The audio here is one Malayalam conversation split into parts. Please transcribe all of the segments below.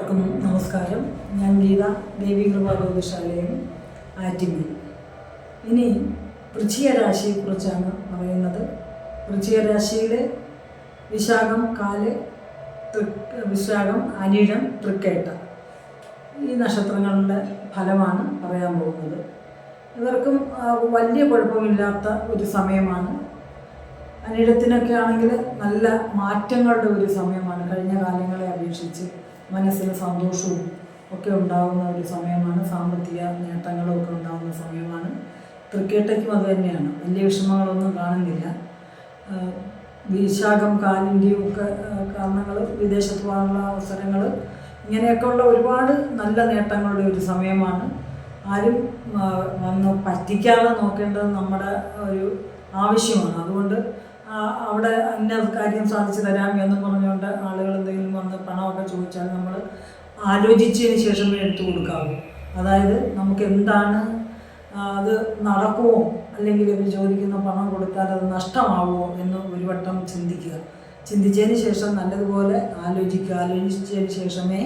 എല്ലാവർക്കും നമസ്കാരം. ഞാൻ ഗീത ദേവി കൃപാ ജ്യോതിഷാലയം ആറ്റിങ്ങൽ. ഇനി വൃശ്ചിക രാശിയെക്കുറിച്ചാണ് പറയുന്നത്. വൃശ്ചിക രാശിയിൽ വിശാഖം കാൽ വിശാഖം അനിഴം തൃക്കേട്ട. ഈ നക്ഷത്രങ്ങളുടെ ഫലമാണ് പറയാൻ പോകുന്നത്. ഇവർക്കും വലിയ കുഴപ്പമില്ലാത്ത ഒരു സമയമാണ്. അനിഴത്തിനൊക്കെ ആണെങ്കിൽ നല്ല മാറ്റങ്ങളുടെ ഒരു സമയമാണ് കഴിഞ്ഞ കാലങ്ങളെ അപേക്ഷിച്ച്. മനസ്സിന് സന്തോഷവും ഒക്കെ ഉണ്ടാകുന്ന ഒരു സമയമാണ്. സാമ്പത്തിക നേട്ടങ്ങളും ഒക്കെ ഉണ്ടാകുന്ന സമയമാണ്. ക്രിക്കറ്റയ്ക്കും അത് തന്നെയാണ്. വലിയ വിഷമങ്ങളൊന്നും കാണുന്നില്ല. വിശാഖം കാലിന്റെയും ഒക്കെ കാരണങ്ങൾ വിദേശത്ത് പോകാനുള്ള അവസരങ്ങൾ ഇങ്ങനെയൊക്കെയുള്ള ഒരുപാട് നല്ല നേട്ടങ്ങളുടെ ഒരു സമയമാണ്. ആരും വന്ന് പറ്റിക്കാതെ നോക്കേണ്ടത് നമ്മുടെ ഒരു ആവശ്യമാണ്. അതുകൊണ്ട് അവിടെ ഇന്ന കാര്യം സാധിച്ചു തരാം എന്ന് പറഞ്ഞുകൊണ്ട് ആളുകൾ എന്തെങ്കിലും വന്ന് പണമൊക്കെ ചോദിച്ചാൽ നമ്മൾ ആലോചിച്ചതിന് ശേഷമേ എടുത്തു കൊടുക്കാവൂ. അതായത് നമുക്ക് എന്താണ് അത് നടക്കുമോ അല്ലെങ്കിൽ ഇവർ ചോദിക്കുന്ന പണം കൊടുത്താൽ അത് നഷ്ടമാവുമോ എന്ന് ഒരു വട്ടം ചിന്തിക്കുക. ചിന്തിച്ചതിന് ശേഷം നല്ലതുപോലെ ആലോചിക്കുക. ആലോചിച്ചതിന് ശേഷമേ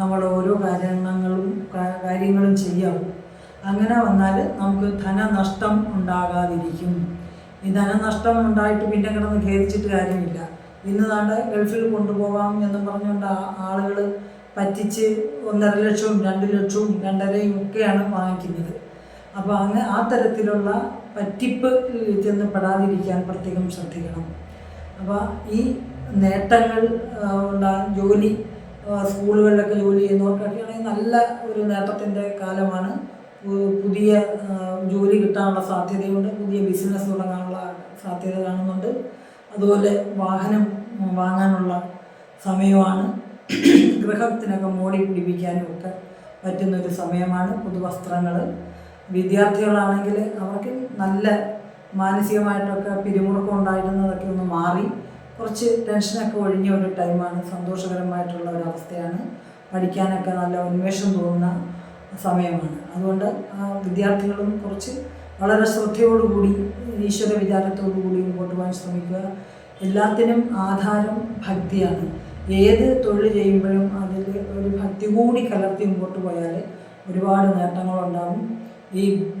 നമ്മൾ ഓരോ കാര്യങ്ങളും കാര്യങ്ങളും ചെയ്യാവൂ. അങ്ങനെ വന്നാൽ നമുക്ക് ധനനഷ്ടം ഉണ്ടാകാതിരിക്കും. ഈ ധനനഷ്ടം ഉണ്ടായിട്ട് പിന്നെ കിടന്ന് ഖേദിച്ചിട്ട് കാര്യമില്ല. ഇന്ന് നാട് ഗൾഫിൽ കൊണ്ടുപോകാം എന്ന് പറഞ്ഞുകൊണ്ട് ആളുകൾ പറ്റിച്ച് ഒന്നര ലക്ഷവും രണ്ട് ലക്ഷവും രണ്ടരയും ഒക്കെയാണ് വാങ്ങിക്കുന്നത്. അപ്പോൾ അങ്ങ് ആ തരത്തിലുള്ള പറ്റിപ്പ് ചെന്ന് പെടാതിരിക്കാൻ പ്രത്യേകം ശ്രദ്ധിക്കണം. അപ്പോൾ ഈ നേട്ടങ്ങൾ ഉണ്ടാകും ഉണ്ടാ ജോലി സ്കൂളുകളിലൊക്കെ ജോലി ചെയ്യുന്നവർക്കൊക്കെയാണെങ്കിൽ നല്ല ഒരു നേട്ടത്തിന്റെ കാലമാണ്. പുതിയ ജോലി കിട്ടാനുള്ള സാധ്യതയുണ്ട്. പുതിയ ബിസിനസ് തുടങ്ങാനുള്ള സാധ്യത കാണുന്നുണ്ട്. അതുപോലെ വാഹനം വാങ്ങാനുള്ള സമയമാണ്. ഗൃഹത്തിനൊക്കെ മോടി പിടിപ്പിക്കാനും ഒക്കെ പറ്റുന്നൊരു സമയമാണ്. പുതുവസ്ത്രങ്ങൾ വിദ്യാർത്ഥികളാണെങ്കിൽ അവർക്ക് നല്ല മാനസികമായിട്ടൊക്കെ പിരിമുറുക്കം ഉണ്ടായിരുന്നതൊക്കെ ഒന്ന് മാറി. കുറച്ച് ടെൻഷനൊക്കെ ഒഴിഞ്ഞ ഒരു ടൈമാണ് സന്തോഷകരമായിട്ടുള്ള ഒരു അവസ്ഥയാണ്. പഠിക്കാനൊക്കെ നല്ല ഉന്മേഷം തോന്നുന്ന സമയമാണ്. അതുകൊണ്ട് ആ വിദ്യാർത്ഥികളും കുറച്ച് വളരെ ശ്രദ്ധയോടുകൂടി ഈശ്വര വിചാരത്തോടു കൂടി മുമ്പോട്ട് പോകാൻ ശ്രമിക്കുക. എല്ലാത്തിനും ആധാരം ഭക്തിയാണ്. ഏത് തൊഴിൽ ചെയ്യുമ്പോഴും അതിൽ ഒരു ഭക്തി കൂടി കലർത്തി മുമ്പോട്ട് പോയാൽ ഒരുപാട് നേട്ടങ്ങളുണ്ടാകും. ഈ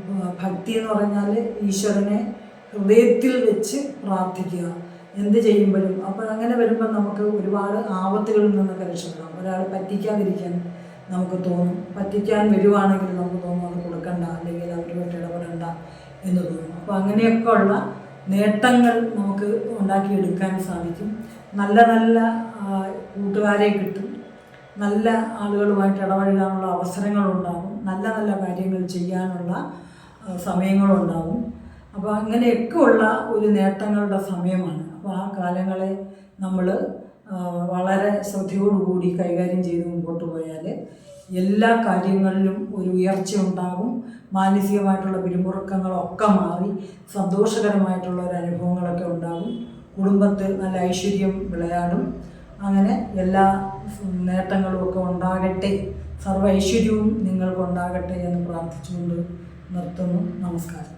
ഭക്തി എന്ന് പറഞ്ഞാൽ ഈശ്വരനെ ഹൃദയത്തിൽ വെച്ച് പ്രാർത്ഥിക്കുക. എന്ത് ചെയ്യുമ്പോഴും. അപ്പോൾ അങ്ങനെ വരുമ്പോൾ നമുക്ക് ഒരുപാട് ആപത്തുകളിൽ നിന്നൊക്കെ രക്ഷപ്പെടാം. ഒരാൾ പറ്റിക്കാതിരിക്കാൻ നമുക്ക് തോന്നും. പറ്റിക്കാൻ വരുവാണെങ്കിൽ നമുക്ക് തോന്നും അത് കൊടുക്കണ്ട അല്ലെങ്കിൽ അവരുമായിട്ട് ഇടപെടണ്ട എന്ന് തോന്നും. അപ്പോൾ അങ്ങനെയൊക്കെ ഉള്ള നേട്ടങ്ങൾ നമുക്ക് ഉണ്ടാക്കിയെടുക്കാൻ സാധിക്കും. നല്ല നല്ല കൂട്ടുകാരെ കിട്ടും. നല്ല ആളുകളുമായിട്ട് ഇടപഴകാനുള്ള അവസരങ്ങളുണ്ടാകും. നല്ല നല്ല കാര്യങ്ങൾ ചെയ്യാനുള്ള സമയങ്ങളുണ്ടാകും. അപ്പോൾ അങ്ങനെയൊക്കെയുള്ള ഒരു നേട്ടങ്ങളുടെ സമയമാണ്. അപ്പോൾ ആ കാലങ്ങളെ നമ്മൾ വളരെ ശ്രദ്ധയോടുകൂടി കൈകാര്യം ചെയ്ത് മുമ്പോട്ട് പോയാൽ എല്ലാ കാര്യങ്ങളിലും ഒരു ഉയർച്ച ഉണ്ടാകും മാനസികമായിട്ടുള്ള പിരിമുറുക്കങ്ങളൊക്കെ മാറി സന്തോഷകരമായിട്ടുള്ള ഒരു അനുഭവങ്ങളൊക്കെ ഉണ്ടാകും കുടുംബത്തിൽ നല്ല ഐശ്വര്യം വിളയാടും അങ്ങനെ എല്ലാ നേട്ടങ്ങളും ഒക്കെ ഉണ്ടാകട്ടെ. സർവ ഐശ്വര്യവും നിങ്ങൾക്കുണ്ടാകട്ടെ എന്ന് പ്രാർത്ഥിച്ചുകൊണ്ട് നിർത്തുന്നു. നമസ്കാരം.